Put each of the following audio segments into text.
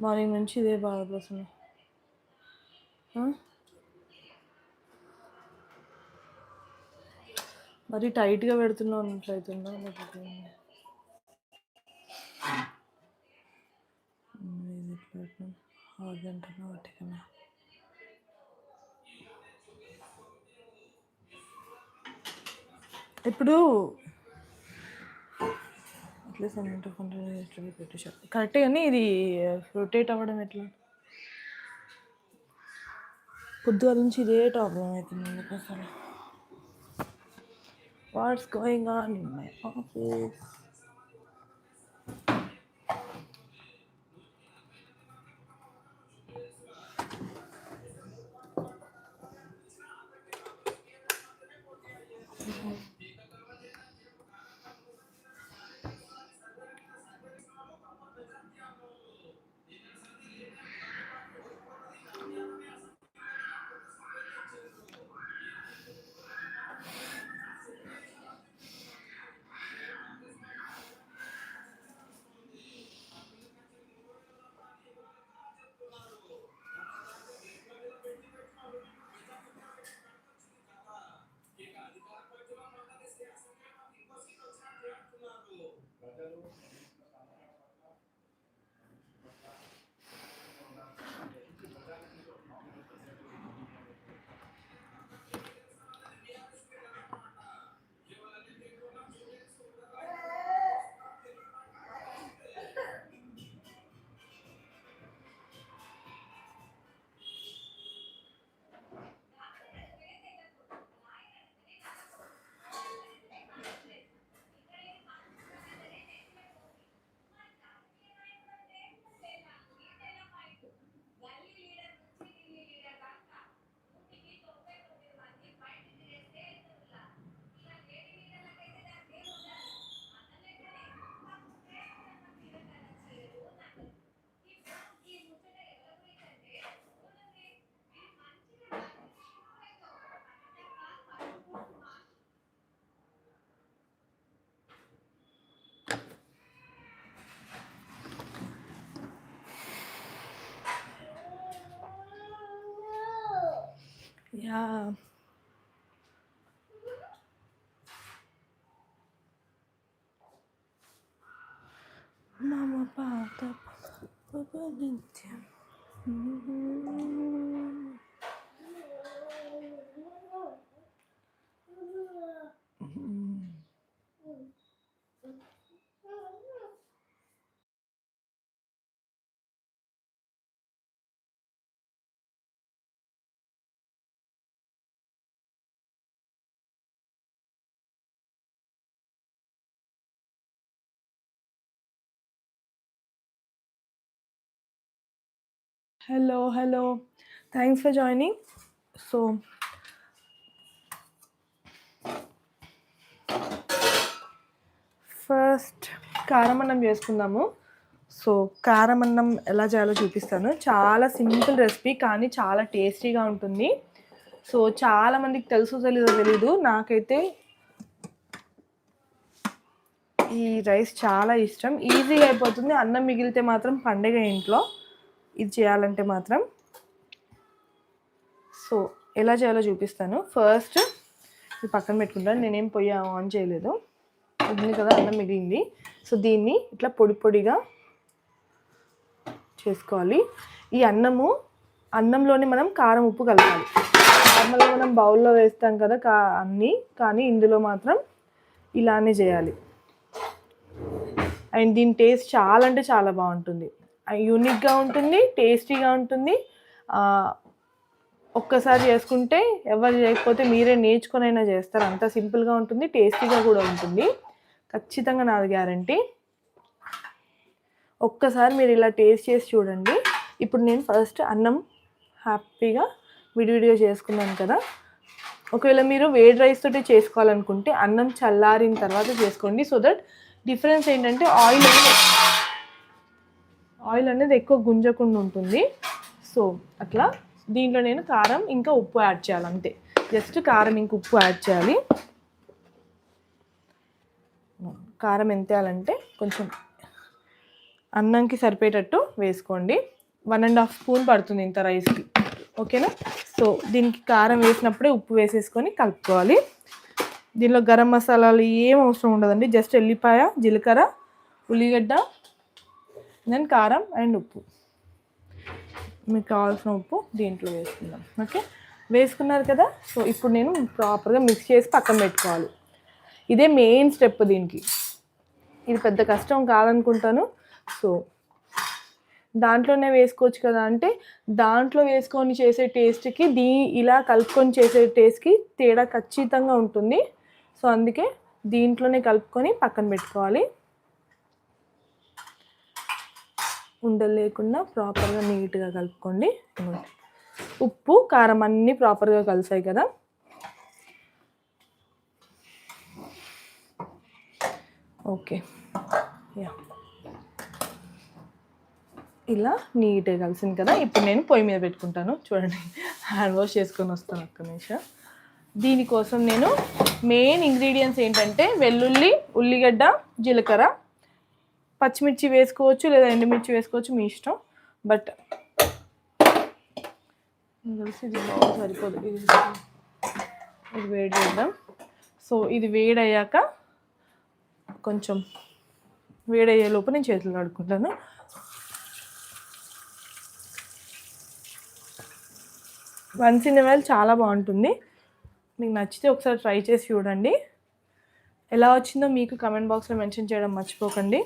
Morning నుంచి ఇదే బాధ మరి టైట్గా పెడుతున్నావు అన్నట్లయితుందా లేకపోతే ఏంది? ఇప్పుడు ఇది ఎట్లా పెట్టినాం హార్జెంటల్నా ఎట్లా పెట్టేసారు కరెక్ట్ కానీ ఇది రొటేట్ అవ్వడం ఎట్లా? పొద్దుగాల నుంచి ఇదే ప్రాబ్లం అవుతుంది ఎందుకు అసలు. What's going on in my office yeah మమ పాత పప నిత్యం hello hello thanks for joining so first కారం అన్నం చేసుకుందాము. సో కారం అన్నం ఎలా చేయాలో చూపిస్తాను. చాలా సింపుల్ రెసిపీ కానీ చాలా టేస్టీగా ఉంటుంది. సో చాలామందికి తెలుసు తెలీదో తెలీదు. నాకైతే ఈ రైస్ చాలా ఇష్టం. ఈజీగా అయిపోతుంది. అన్నం మిగిలితే మాత్రం పండగ ఇంట్లో. ఇది చేయాలంటే మాత్రం సో ఎలా చేయాలో చూపిస్తాను. ఫస్ట్ ఇది పక్కన పెట్టుకుంటాను. నేనేం పొయ్యి ఆన్ చేయలేదు. ఉంది కదా అన్నం మిగిలింది. సో దీన్ని ఇట్లా పొడి పొడిగా చేసుకోవాలి. ఈ అన్నము అన్నంలోనే మనం కారం ఉప్పు కలపాలి. నార్మల్గా మనం బౌల్లో వేస్తాం కదా కా అన్నీ. కానీ ఇందులో మాత్రం ఇలానే చేయాలి. అండ్ దీని టేస్ట్ చాలా అంటే చాలా బాగుంటుంది. యూనిక్గా ఉంటుంది టేస్టీగా ఉంటుంది. ఒక్కసారి చేసుకుంటే ఎవరు చేయకపోతే మీరే నేర్చుకునైనా చేస్తారు. అంత సింపుల్గా ఉంటుంది టేస్టీగా కూడా ఉంటుంది. ఖచ్చితంగా నాది గ్యారంటీ ఒక్కసారి మీరు ఇలా టేస్ట్ చేసి చూడండి. ఇప్పుడు నేను ఫస్ట్ అన్నం హ్యాపీగా విడివిడిగా చేసుకున్నాను కదా. ఒకవేళ మీరు వేడి రైస్ తోటి చేసుకోవాలనుకుంటే అన్నం చల్లారిన తర్వాత చేసుకోండి. సో దట్ డిఫరెన్స్ ఏంటంటే ఆయిల్ అనేది ఆయిల్ అనేది ఎక్కువ గుంజకుండా ఉంటుంది. సో అట్లా దీంట్లో నేను కారం ఇంకా ఉప్పు యాడ్ చేయాలి అంతే. జస్ట్ కారం ఇంకా ఉప్పు యాడ్ చేయాలి. కారం ఎంత వేయాలంటే కొంచెం అన్నంకి సరిపోయేటట్టు వేసుకోండి. వన్ అండ్ హాఫ్ స్పూన్ పడుతుంది ఇంత రైస్కి. ఓకేనా? సో దీనికి కారం వేసినప్పుడే ఉప్పు వేసేసుకొని కలుపుకోవాలి. దీనిలో గరం మసాలాలు ఏం అవసరం ఉండదండి. జస్ట్ ఎల్లిపాయ జీలకర్ర ఉల్లిగడ్డ దెన్ కారం అండ్ ఉప్పు. మీకు కావాల్సిన ఉప్పు దీంట్లో వేసుకుందాం. ఓకే వేసుకున్నారు కదా? సో ఇప్పుడు నేను ప్రాపర్గా మిక్స్ చేసి పక్కన పెట్టుకోవాలి. ఇదే మెయిన్ స్టెప్ దీనికి. ఇది పెద్ద కష్టం కాదనుకుంటాను. సో దాంట్లోనే వేసుకోవచ్చు కదా? అంటే దాంట్లో వేసుకొని చేసే టేస్ట్కి దీ ఇలా కలుపుకొని చేసే టేస్ట్కి తేడా ఖచ్చితంగా ఉంటుంది. సో అందుకే దీంట్లోనే కలుపుకొని పక్కన పెట్టుకోవాలి. ఉండలు లేకుండా ప్రాపర్గా నీట్గా కలుపుకోండి. ఉప్పు కారం అన్నీ ప్రాపర్గా కలిసాయి కదా. ఓకే. యా. ఇలా నీట్గా కలిసింది కదా. ఇప్పుడు నేను పొయ్యి మీద పెట్టుకుంటాను. చూడండి. హ్యాండ్ వాష్ చేసుకొని వస్తాను ఒక్క నిమిషం. దీనికోసం నేను మెయిన్ ఇంగ్రీడియంట్స్ ఏంటంటే వెల్లుల్లి ఉల్లిగడ్డ జీలకర్ర పచ్చిమిర్చి వేసుకోవచ్చు లేదా ఎండుమిర్చి వేసుకోవచ్చు మీ ఇష్టం. బట్ తెలిసి ఇది బాగా సరిపోదు. ఇది ఇది వేడి చేద్దాం. సో ఇది వేడయ్యాక కొంచెం వేడయ్యే లోపు నేను చేతులు కడుక్కుంటాను. వన్స్ ఇన్ వైల్ చాలా బాగుంటుంది. మీకు నచ్చితే ఒకసారి ట్రై చేసి చూడండి. ఎలా వచ్చిందో మీకు కమెంట్ బాక్స్లో మెన్షన్ చేయడం మర్చిపోకండి.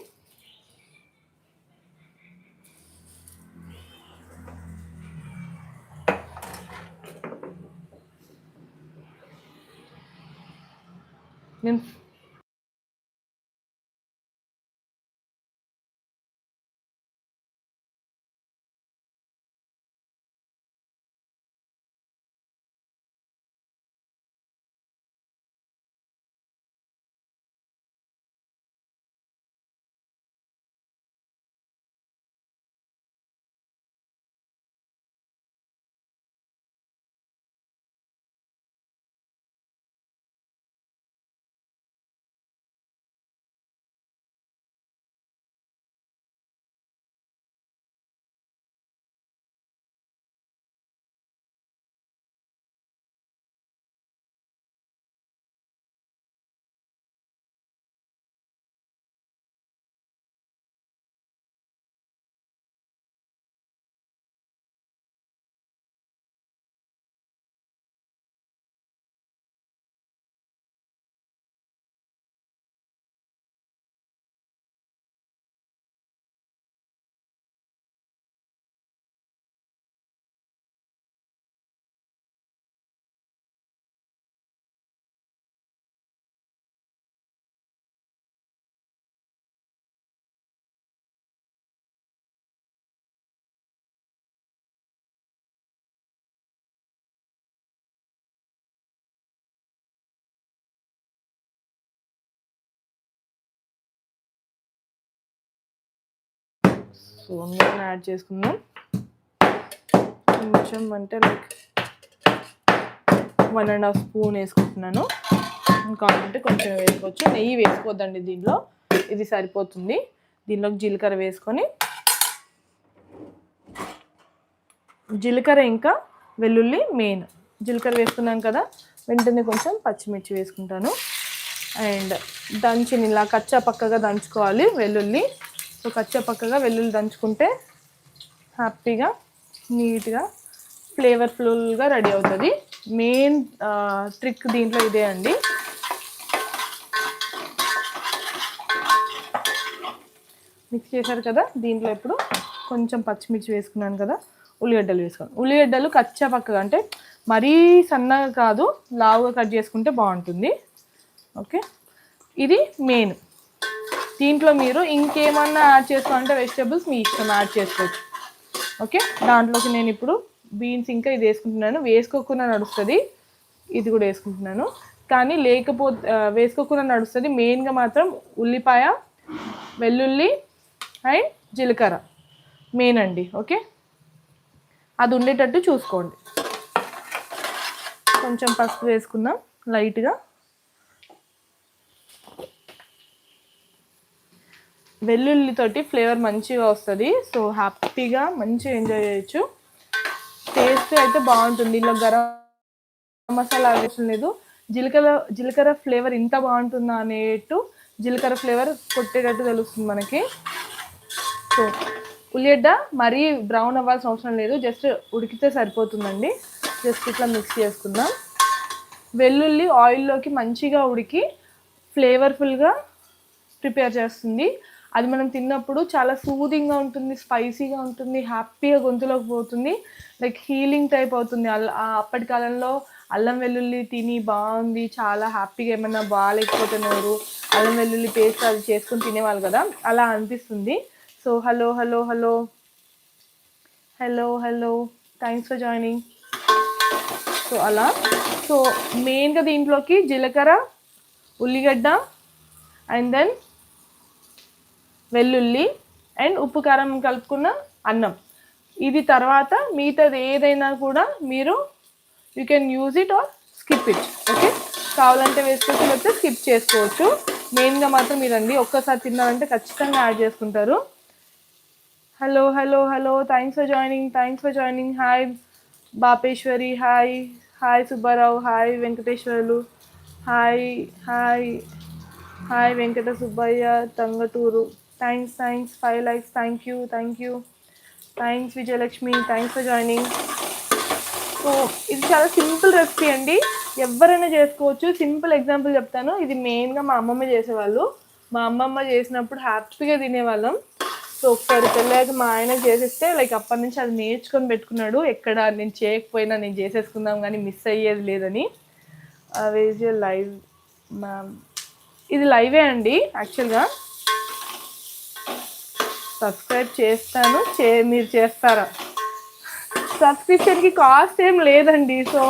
నేను సో నూనె యాడ్ చేసుకుందాం. కొంచెం అంటే like one and half spoon వేసుకుంటున్నాను. కావాలంటే కొంచెం వేసుకోవచ్చు. నెయ్యి వేసుకోవద్దండి దీనిలో ఇది సరిపోతుంది. దీనిలోకి జీలకర్ర వేసుకొని జీలకర్ర ఇంకా వెల్లుల్లి మెయిన్. జీలకర్ర వేసుకున్నాం కదా వెంటనే కొంచెం పచ్చిమిర్చి వేసుకుంటాను. అండ్ దంచిని ఇలా కచ్చా పక్కగా దంచుకోవాలి వెల్లుల్లి. సో కచ్చా పక్కగా వెల్లుల్లి దంచుకుంటే హ్యాపీగా నీట్గా ఫ్లేవర్ఫుల్గా రెడీ అవుతుంది. మెయిన్ ట్రిక్ దీంట్లో ఇదే అండి. మిక్స్ చేశారు కదా దీంట్లో ఇప్పుడు కొంచెం పచ్చిమిర్చి వేసుకున్నాను కదా ఉల్లిగడ్డలు వేసుకోండి ఉల్లిగడ్డలు కచ్చపక్కగా అంటే మరీ సన్నగా కాదు లావుగా కట్ చేసుకుంటే బాగుంటుంది. ఓకే? ఇది మెయిన్. దీంట్లో మీరు ఇంకేమన్నా యాడ్ చేసుకోవాలంటే వెజిటేబుల్స్ మీ ఇష్టం యాడ్ చేసుకోవచ్చు. ఓకే దాంట్లోకి నేను ఇప్పుడు బీన్స్ ఇంకా ఇది వేసుకుంటున్నాను. వేసుకోకుండా నడుస్తుంది. ఇది కూడా వేసుకుంటున్నాను. కానీ లేకపోతే వేసుకోకుండా నడుస్తుంది. మెయిన్గా మాత్రం ఉల్లిపాయ వెల్లుల్లి అండ్ జీలకర్ర. మెయిన్ అండి. ఓకే అది ఉండేటట్టు చూసుకోండి. కొంచెం పసుపు వేసుకుందాం. లైట్గా వెల్లుల్లితోటి ఫ్లేవర్ మంచిగా వస్తుంది. సో హ్యాపీగా మంచిగా ఎంజాయ్ చేయొచ్చు. టేస్ట్ అయితే బాగుంటుంది. ఇందులో గరం మసాలా అవసరం లేదు. జీలకర్ర జీలకర్ర ఫ్లేవర్ ఇంత బాగుంటుందా అనేట్టు జీలకర్ర ఫ్లేవర్ కొట్టేటట్టు తెలుస్తుంది మనకి. సో ఉల్లిగడ్డ మరీ బ్రౌన్ అవ్వాల్సిన అవసరం లేదు. జస్ట్ ఉడికితే సరిపోతుందండి. జస్ట్ ఇట్లా మిక్స్ చేసుకుందాం. వెల్లుల్లి ఆయిల్లోకి మంచిగా ఉడికి ఫ్లేవర్ఫుల్గా ప్రిపేర్ చేస్తుంది. అది మనం తిన్నప్పుడు చాలా సూదింగ్గా ఉంటుంది స్పైసీగా ఉంటుంది హ్యాపీగా గొంతులోకి పోతుంది. లైక్ హీలింగ్ టైప్ అవుతుంది. ఆ అప్పటి కాలంలో అల్లం వెల్లుల్లి తిని బాగుంది చాలా హ్యాపీగా ఏమైనా బాగాలేకపోతున్నారు అల్లం వెల్లుల్లి పేస్ట్ అది చేసుకుని తినేవాళ్ళు కదా అలా అనిపిస్తుంది. So hello hello hello hello hello thanks for joining so అలా. సో మెయిన్గా దీంట్లోకి జీలకర్ర ఉల్లిగడ్డ అండ్ దెన్ వెల్లుల్లి అండ్ ఉప్పు కారం కలుపుకున్న అన్నం. ఇది తర్వాత మిగతాది ఏదైనా కూడా మీరు you can use it or skip it okay కావాలంటే వేసుకోవచ్చు లేకపోతే స్కిప్ చేసుకోవచ్చు. మెయిన్గా మాత్రం ఇదండి. ఒక్కసారి తిన్నారంటే ఖచ్చితంగా యాడ్ చేసుకుంటారు. Hello hello hello thanks for joining thanks for joining hi Bapeswari hi hi Subbarao hi Venkateswarlu hi hi hi Venkata Subbaiah Tangaturu thanks thanks five likes thank you thank you thanks Vijayalakshmi thanks for joining so ఇది చాలా simple recipe అండి. ఎవరైనా చేసుకోవచ్చు. Simple example చెప్తాను. ఇది మెయిన్గా మా అమ్మమ్మ చేసేవాళ్ళు. మా అమ్మమ్మ చేసినప్పుడు హ్యాపీగా తినేవాళ్ళం. సో ఒకసారి పెళ్ళాక మా ఆయన చేసేస్తే లైక్ అప్పటి నుంచి అది నేర్చుకొని పెట్టుకున్నాడు. ఎక్కడ నేను చేయకపోయినా నేను చేసేసుకుందాం కానీ మిస్ అయ్యేది లేదని. వేజ్ లైవ్ మ్యామ్ ఇది లైవే అండి యాక్చువల్గా సబ్స్క్రైబ్ చేస్తాను చే మీరు చేస్తారా? సబ్స్క్రిప్షన్కి కాస్ట్ ఏం లేదండి. So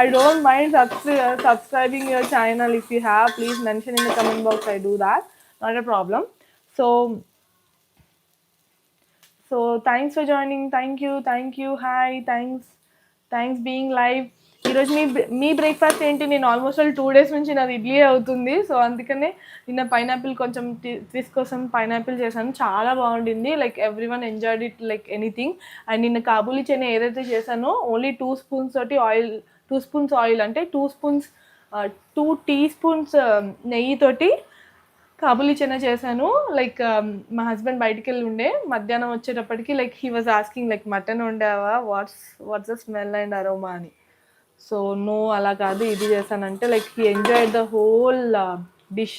I don't mind subscri subscribing your channel if you have please mention in the comment box I do that not a problem so so thanks for joining thank you thank you hi thanks thanks being live ఈరోజు మీ మీ breakfast ఏంటి? నేను almost all two days నుంచి నాది ఇడ్లీ అవుతుంది. So అందుకనే నిన్న pineapple కొంచెం ట్విస్ట్ కోసం పైనాపిల్ చేశాను. చాలా బాగుండింది. Like every one enjoyed it like anything and నిన్న కాబూలి చెన్న ఏదైతే చేశానో ఓన్లీ టూ స్పూన్స్ తోటి ఆయిల్ టూ స్పూన్స్ ఆయిల్ అంటే two spoons two teaspoons నెయ్యితోటి కాబూలీ చెన్న చేశాను. లైక్ మా హస్బెండ్ బయటికి వెళ్ళి ఉండే. మధ్యాహ్నం వచ్చేటప్పటికి like he was asking like mutton ఉండేవా what's what's the smell and aroma అని. సో నో అలా కాదు ఇది చేశానంటే like he enjoy the whole dish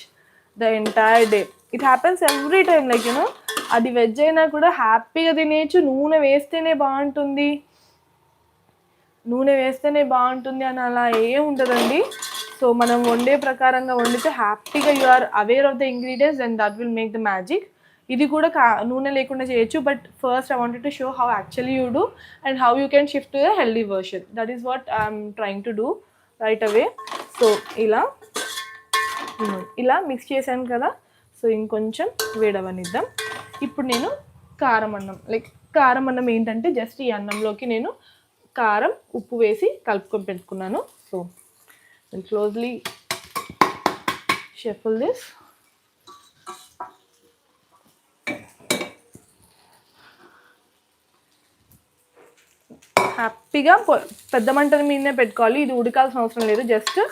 the entire day it happens every time like you know అది వెజ్ అయినా కూడా హ్యాపీగా తినేయచ్చు నూనె వేస్తేనే బాగుంటుంది. నూనె వేస్తేనే బాగుంటుంది అని అలా ఏం ఉండదండి. సో మనం వండే ప్రకారంగా వండితే హ్యాపీగా you are aware of the ingredients and that will make the magic ఇది కూడా కా నూనె లేకుండా చేయొచ్చు but first I wanted to show how actually you do and how you can shift to the healthy version that is what I'm trying to do right away so ఇలా ఇలా mix చేశాను కదా. సో ఇంకొంచెం వేడవనిద్దాం. ఇప్పుడు నేను కారం అన్నం like కారం అన్నం ఏంటంటే జస్ట్ ఈ అన్నంలోకి నేను కారం ఉప్పు వేసి కలుపుకొని పెట్టుకున్నాను. సో క్లోజ్లీ షెఫుల్ దిస్ హ్యాపీగా పొ- పెద్ద మంటల మీదనే పెట్టుకోవాలి. ఇది ఉడకాల్సిన అవసరం లేదు. జస్ట్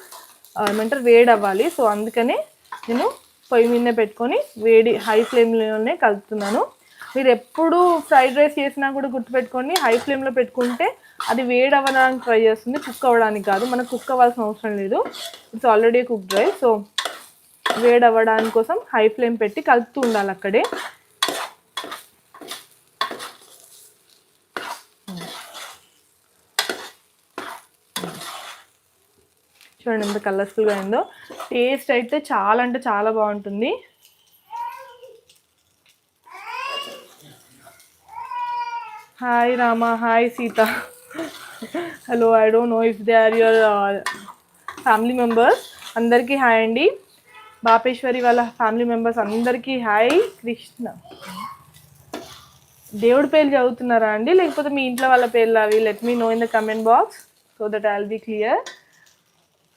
ఏమంటారు వేడి అవ్వాలి సో అందుకనే నేను పొయ్యి మీదనే పెట్టుకొని వేడి హై ఫ్లేమ్లోనే కలుపుతున్నాను. మీరు ఎప్పుడు ఫ్రైడ్ రైస్ చేసినా కూడా గుర్తుపెట్టుకోండి. హై ఫ్లేమ్లో పెట్టుకుంటే అది వేడి అవ్వడానికి ట్రై చేస్తుంది. కుక్ అవ్వడానికి కాదు. మనకు కుక్ అవ్వాల్సిన అవసరం లేదు. It's already cook dry so వేడి అవ్వడానికి కోసం హై ఫ్లేమ్ పెట్టి కలుపుతూ ఉండాలి అక్కడే. చూడండి ఎంత కలర్ఫుల్గా అయిందో టేస్ట్ అయితే చాలా అంటే చాలా బాగుంటుంది. Hi Rama hi Sita hello I don't know if they are your family members అందరికీ హాయ్ అండి. బాపేశ్వరి వాళ్ళ ఫ్యామిలీ మెంబర్స్ అందరికీ హాయ్ కృష్ణ. దేవుడి పేర్లు చదువుతున్నారా అండి? లేకపోతే మీ ఇంట్లో వాళ్ళ పేర్లు అవి? Let me know in the comment box so that I'll be clear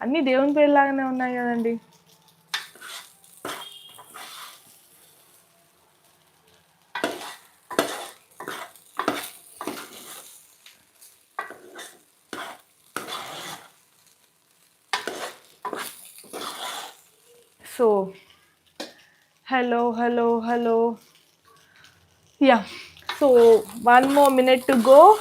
అన్నీ దేవుని పేరులాగానే ఉన్నాయి కదండి. So hello hello hello. Yeah. So one more minute to go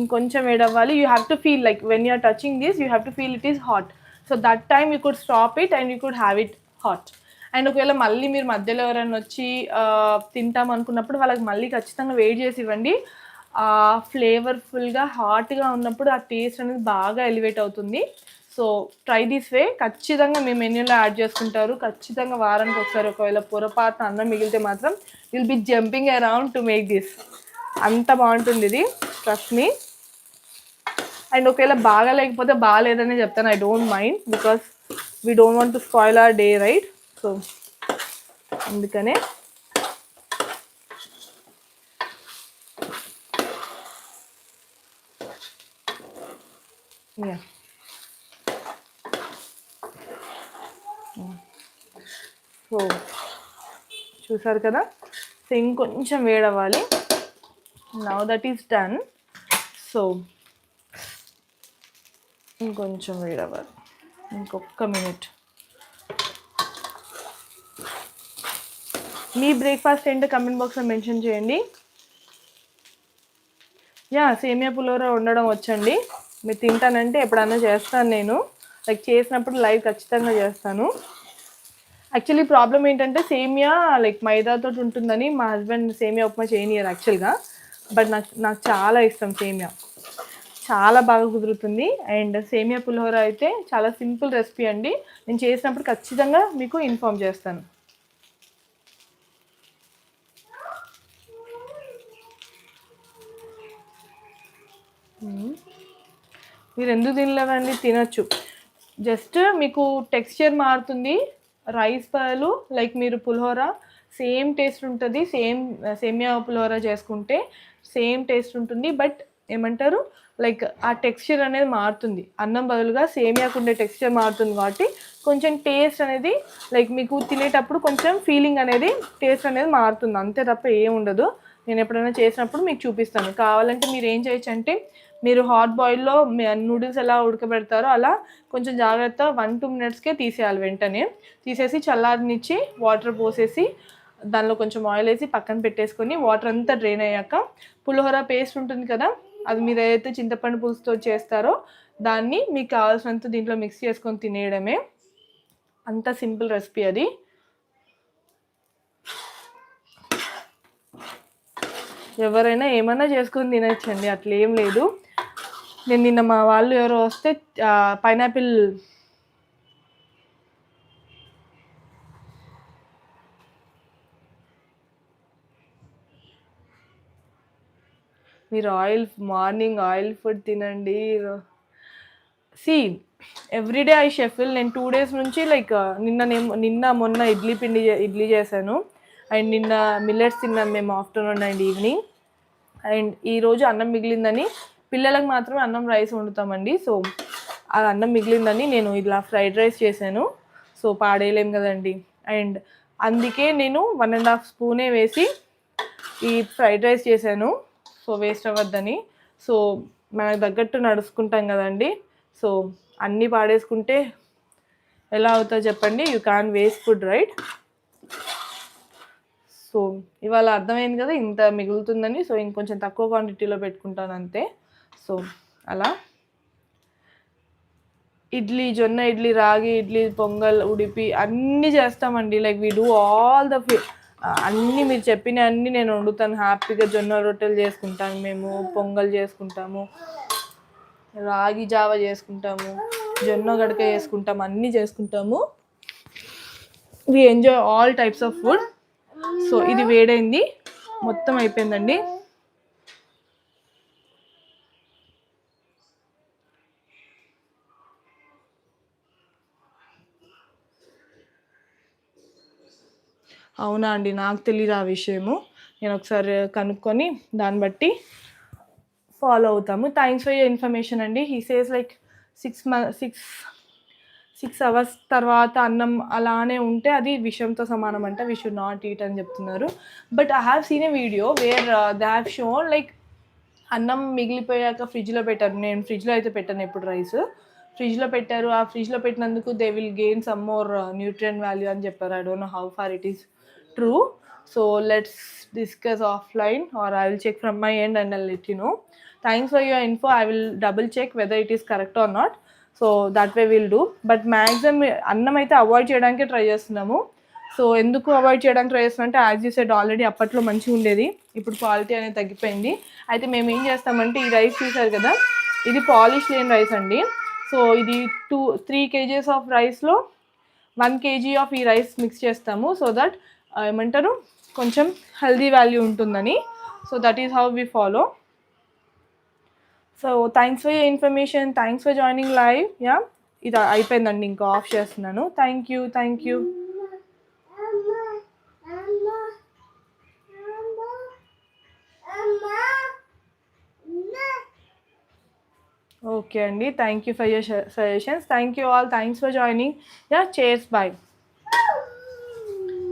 ఇంకొంచెం వేడవ్వాలి you have to feel like when you're touching this you have to feel it is hot so that time you could stop it and you could have it hot and ఒకవేళ మళ్ళీ మీరు మధ్యలో ఎవరైనా వచ్చి తింటాం అనుకున్నప్పుడు వాళ్ళకి మళ్ళీ ఖచ్చితంగా వెయిట్ చేసి ఇవ్వండి. ఫ్లేవర్ఫుల్గా హాట్గా ఉన్నప్పుడు ఆ టేస్ట్ అనేది బాగా ఎలివేట్ అవుతుంది. సో ట్రై దిస్ వే ఖచ్చితంగా మీ మెన్యూలో యాడ్ చేసుకుంటారు. ఖచ్చితంగా వారానికి ఒకసారి ఒకవేళ పొరపాటున అన్నం మిగిలితే మాత్రం will be jumping around to make this అంత బాగుంటుంది ఇది ట్రస్ట్ మీ అండ్ ఒకవేళ బాగా లేకపోతే బాగాలేదని చెప్తాను I don't mind because we don't want to spoil our day right so అందుకనే. సో చూసారు కదా? సో ఇంకొంచెం వేడవ్వాలి. Now that is done so ఇంకొంచెం వేడవాలి ఇంకొక మినిట్ మీ బ్రేక్ఫాస్ట్ ఏంటో కమెంట్ బాక్స్లో మెన్షన్ చేయండి. యా సేమియా పులోర ఉండడం వచ్చండి. మీరు తింటానంటే ఎప్పుడన్నా చేస్తాను నేను. లైక్ చేసినప్పుడు లైవ్ ఖచ్చితంగా చేస్తాను. యాక్చువల్లీ ప్రాబ్లం ఏంటంటే సేమియా లైక్ మైదాతో ఉంటుందని మా హస్బెండ్ సేమియా ఉప్మా చేయనియరు యాక్చువల్గా బట్ నాకు నాకు చాలా ఇష్టం సేమియా. చాలా బాగా కుదురుతుంది. అండ్ సేమియా పులిహోర అయితే చాలా సింపుల్ రెసిపీ అండి. నేను చేసినప్పుడు ఖచ్చితంగా మీకు ఇన్ఫామ్ చేస్తాను. మీరు ఎందుకు తినలేదండి? తినచ్చు. జస్ట్ మీకు టెక్స్చర్ మారుతుంది. రైస్ బదులు లైక్ మీరు పులిహోర సేమ్ టేస్ట్ ఉంటుంది సేమ్ సేమియా పులోరా చేసుకుంటే సేమ్ టేస్ట్ ఉంటుంది. బట్ ఏమంటారు లైక్ ఆ టెక్స్చర్ అనేది మారుతుంది. అన్నం బదులుగా సేమియాకు ఉండే టెక్స్చర్ మారుతుంది కాబట్టి కొంచెం టేస్ట్ అనేది లైక్ మీకు తినేటప్పుడు కొంచెం ఫీలింగ్ అనేది టేస్ట్ అనేది మారుతుంది. అంతే తప్ప ఏం ఉండదు. నేను ఎప్పుడైనా చేసినప్పుడు మీకు చూపిస్తాను. కావాలంటే మీరు ఏం చేయొచ్చు అంటే మీరు హాట్ బాయిల్లో నూడిల్స్ ఎలా ఉడకబెడతారో అలా కొంచెం జాగ్రత్త వన్ టూ మినిట్స్కే తీసేయాలి వెంటనే. తీసేసి చల్లారనిచ్చి వాటర్ పోసేసి దానిలో కొంచెం ఆయిల్ వేసి పక్కన పెట్టేసుకొని వాటర్ అంతా డ్రైన్ అయ్యాక పులిహోర పేస్ట్ ఉంటుంది కదా అది మీరు ఏదైతే చింతపండు పులుసుతో చేస్తారో దాన్ని మీకు కావాల్సినంత దీంట్లో మిక్స్ చేసుకొని తినేయడమే. అంత సింపుల్ రెసిపీ అది. ఎవరైనా ఏమన్నా చేసుకొని తినచ్చండి అట్లా ఏం లేదు. నేను నిన్న మా వాళ్ళు ఎవరో వస్తే పైనాపిల్ మీరు ఆయిల్ మార్నింగ్ ఆయిల్ ఫుడ్ తినండి. See everyday I shuffle. నేను టూ డేస్ నుంచి లైక్ నిన్న నేను నిన్న మొన్న ఇడ్లీ పిండి చే- ఇడ్లీ చేశాను. అండ్ నిన్న మిల్లెట్స్ తిన్నాం మేము ఆఫ్టర్నూన్ అండ్ ఈవినింగ్ అండ్ ఈరోజు అన్నం మిగిలిందని పిల్లలకు మాత్రమే అన్నం రైస్ వండుతామండి. సో ఆ అన్నం మిగిలిందని నేను ఇలా ఫ్రైడ్ రైస్ చేశాను. సో పాడేయలేం కదండి. అండ్ అందుకే నేను వన్ అండ్ హాఫ్ స్పూనే వేసి ఈ ఫ్రైడ్ రైస్ చేశాను. సో వేస్ట్ అవ్వద్దని. సో మనకు తగ్గట్టు నడుచుకుంటాం కదండి. సో అన్నీ పాడేసుకుంటే ఎలా అవుతుందో చెప్పండి? You can waste food right so ఇవాళ అర్థమైంది కదా ఇంత మిగులుతుందని. సో ఇంకొంచెం తక్కువ క్వాంటిటీలో పెట్టుకుంటాను అంతే. సో అలా. ఇడ్లీ జొన్న ఇడ్లీ రాగి ఇడ్లీ పొంగల్ ఉడిపి అన్నీ చేస్తామండి. Like we do all the అన్నీ మీరు చెప్పిన అన్నీ నేను వండుతాను. హ్యాపీగా జొన్న రొట్టెలు చేసుకుంటాను మేము పొంగల్ చేసుకుంటాము రాగి జావ చేసుకుంటాము జొన్న గడక చేసుకుంటాము అన్నీ చేసుకుంటాము. We enjoy all types of food so ఇది వేడైంది. మొత్తం అయిపోయిందండి. అవునా అండి? నాకు తెలియదు ఆ విషయము. నేను ఒకసారి కనుక్కొని దాన్ని బట్టి ఫాలో అవుతాము. థ్యాంక్స్ ఫర్ ఇన్ఫర్మేషన్ అండి. He says like six month six six hours తర్వాత అన్నం అలానే ఉంటే అది విషయంతో సమానం అంట. వీ షుడ్ నాట్ ఈట్ అని చెప్తున్నారు. But I have seen a video where they have shown like అన్నం మిగిలిపోయాక ఫ్రిడ్జ్లో పెట్టారు. నేను ఫ్రిడ్జ్లో అయితే పెట్టాను ఎప్పుడు రైస్ ఫ్రిడ్జ్లో పెట్టారు. ఆ ఫ్రిడ్జ్లో పెట్టినందుకు they will gain some more nutrient value అని చెప్పారు. I don't know how far it is true so let's discuss offline or I will check from my end and I let you know thanks for your info I will double check whether it is correct or not so that way will do but maximum అన్నం అయితే avoid చేయడానికే try చేస్తున్నాము. So ఎందుకు avoid చేయడానికి try చేస్తున్నాం అంటే as you said already అప్పట్లో మంచిగా ఉండేది. ఇప్పుడు క్వాలిటీ అనేది తగ్గిపోయింది. అయితే మేము ఏం చేస్తామంటే ఈ రైస్ చూసారు కదా? ఇది పాలిష్ లేని రైస్ అండి. సో ఇది టూ త్రీ కేజీస్ ఆఫ్ రైస్లో వన్ కేజీ ఆఫ్ ఈ రైస్ మిక్స్ చేస్తాము. సో దట్ ఏమంటారు? కొంచెం హెల్దీ వాల్యూ ఉంటుందని. So that is how we follow so thanks for information thanks for joining live yeah ఇది అయిపోయిందండి ఇంకా. ఆఫ్ చేస్తున్నాను. Thank you thank you okay అండి thank you for your suggestions thank you all thanks for joining yeah cheers bye